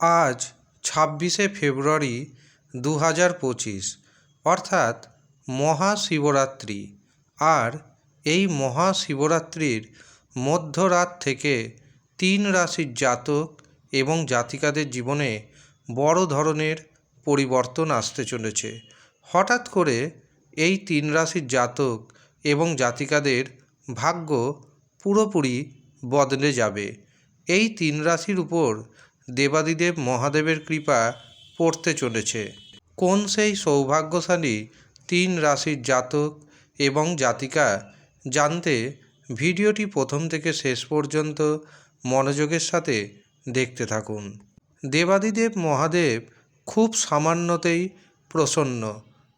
আজ ছাব্বিশে ফেব্রুয়ারি দু হাজার পঁচিশ, অর্থাৎ মহাশিবরাত্রি। আর এই মহাশিবরাত্রির মধ্যরাত থেকে তিন রাশির জাতক এবং জাতিকাদের জীবনে বড় ধরনের পরিবর্তন আসতে চলেছে। হঠাৎ করে এই তিন রাশির জাতক এবং জাতিকাদের ভাগ্য পুরোপুরি বদলে যাবে। এই তিন রাশির উপর দেবাদিদেব মহাদেবের কৃপা পড়তে চলেছে। কোন সেই সৌভাগ্যশালী তিন রাশির জাতক এবং জাতিকা জানতে ভিডিওটি প্রথম থেকে শেষ পর্যন্ত মনোযোগের সাথে দেখতে থাকুন। দেবাদিদেব মহাদেব খুব সামান্যতেই প্রসন্ন।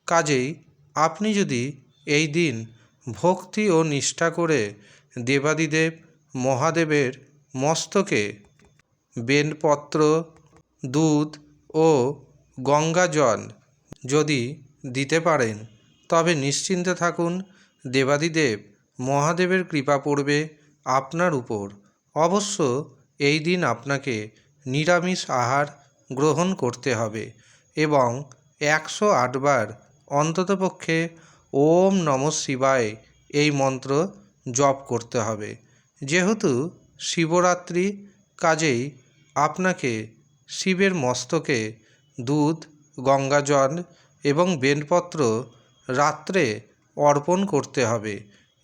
কাজেই আপনি যদি এই দিন ভক্তি ও নিষ্ঠা করে দেবাদিদেব মহাদেবের মস্তকে বেলপত্র দুধ ও গঙ্গা জল যদি দিতে পারেন, তবে নিশ্চিন্তে থাকুন, দেবাদিদেব মহাদেবের কৃপা পড়বে আপনার উপর। অবশ্য এই দিন আপনাকে নিরামিষ আহার গ্রহণ করতে হবে এবং একশো আটবার অন্ততপক্ষে ওম নম শিবায় এই মন্ত্র জপ করতে হবে। যেহেতু শিবরাত্রি কাজেই আপনাকে শিবের মস্তকে দুধ, গঙ্গাজল এবং বেলপত্র রাত্রে অর্পণ করতে হবে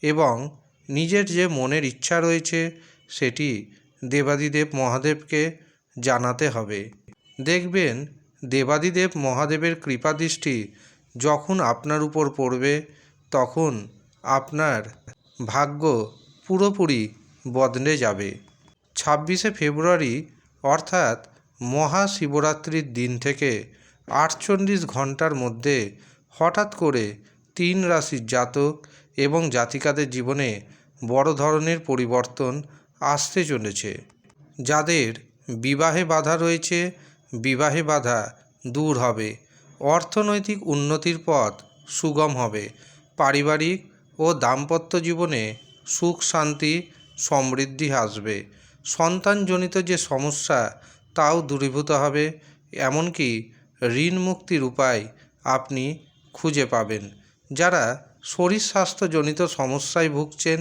এবং নিজের যে মনের ইচ্ছা রয়েছে সেটি দেবাদিদেব মহাদেবকে জানাতে হবে। দেখবেন, দেবাদিদেব মহাদেবের কৃপাদৃষ্টি যখন আপনার উপর পড়বে, তখন আপনার ভাগ্য পুরোপুরি বদলে যাবে। ছাব্বিশে ফেব্রুয়ারি অর্থাৎ মহাশিবরাত্রির দিন থেকে আটচল্লিশ ঘণ্টার মধ্যে হঠাৎ করে তিন রাশির জাতক এবং জাতিকাদের জীবনে বড় ধরনের পরিবর্তন আসতে চলেছে। যাদের বিবাহে বাধা রয়েছে, বিবাহে বাধা দূর হবে, অর্থনৈতিক উন্নতির পথ সুগম হবে, পারিবারিক ও দাম্পত্য জীবনে সুখ, শান্তি, সমৃদ্ধি আসবে। সন্তানজনিত যে সমস্যা, তাও দূরীভূত হবে। এমনকি ঋণ মুক্তির উপায় আপনি খুঁজে পাবেন। যারা শরীর স্বাস্থ্যজনিত সমস্যায় ভুগছেন,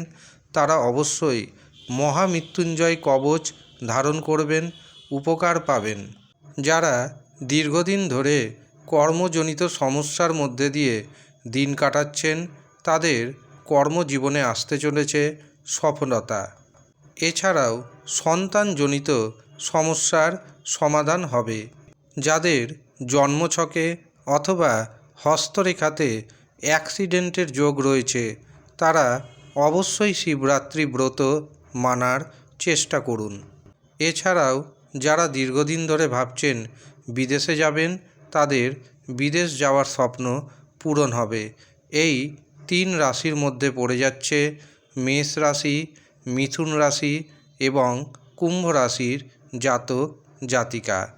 তারা অবশ্যই মহামৃত্যুঞ্জয় কবচ ধারণ করবেন, উপকার পাবেন। যারা দীর্ঘদিন ধরে কর্মজনিত সমস্যার মধ্যে দিয়ে দিন কাটাচ্ছেন, তাদের কর্মজীবনে আসতে চলেছে সফলতা। এছাড়াও সন্তানজনিত সমস্যার সমাধান হবে। যাদের জন্মছকে অথবা হস্তরেখাতে অ্যাক্সিডেন্টের যোগ রয়েছে, তারা অবশ্যই শিবরাত্রি ব্রত মানার চেষ্টা করুন। এছাড়াও, যারা দীর্ঘদিন ধরে ভাবছেন বিদেশে যাবেন, তাদের বিদেশ যাওয়ার স্বপ্ন পূরণ হবে। এই তিন রাশির মধ্যে পড়ে যাচ্ছে মেষ রাশি, মিথুন রাশি এবং কুম্ভ রাশির জাতক জাতিকা।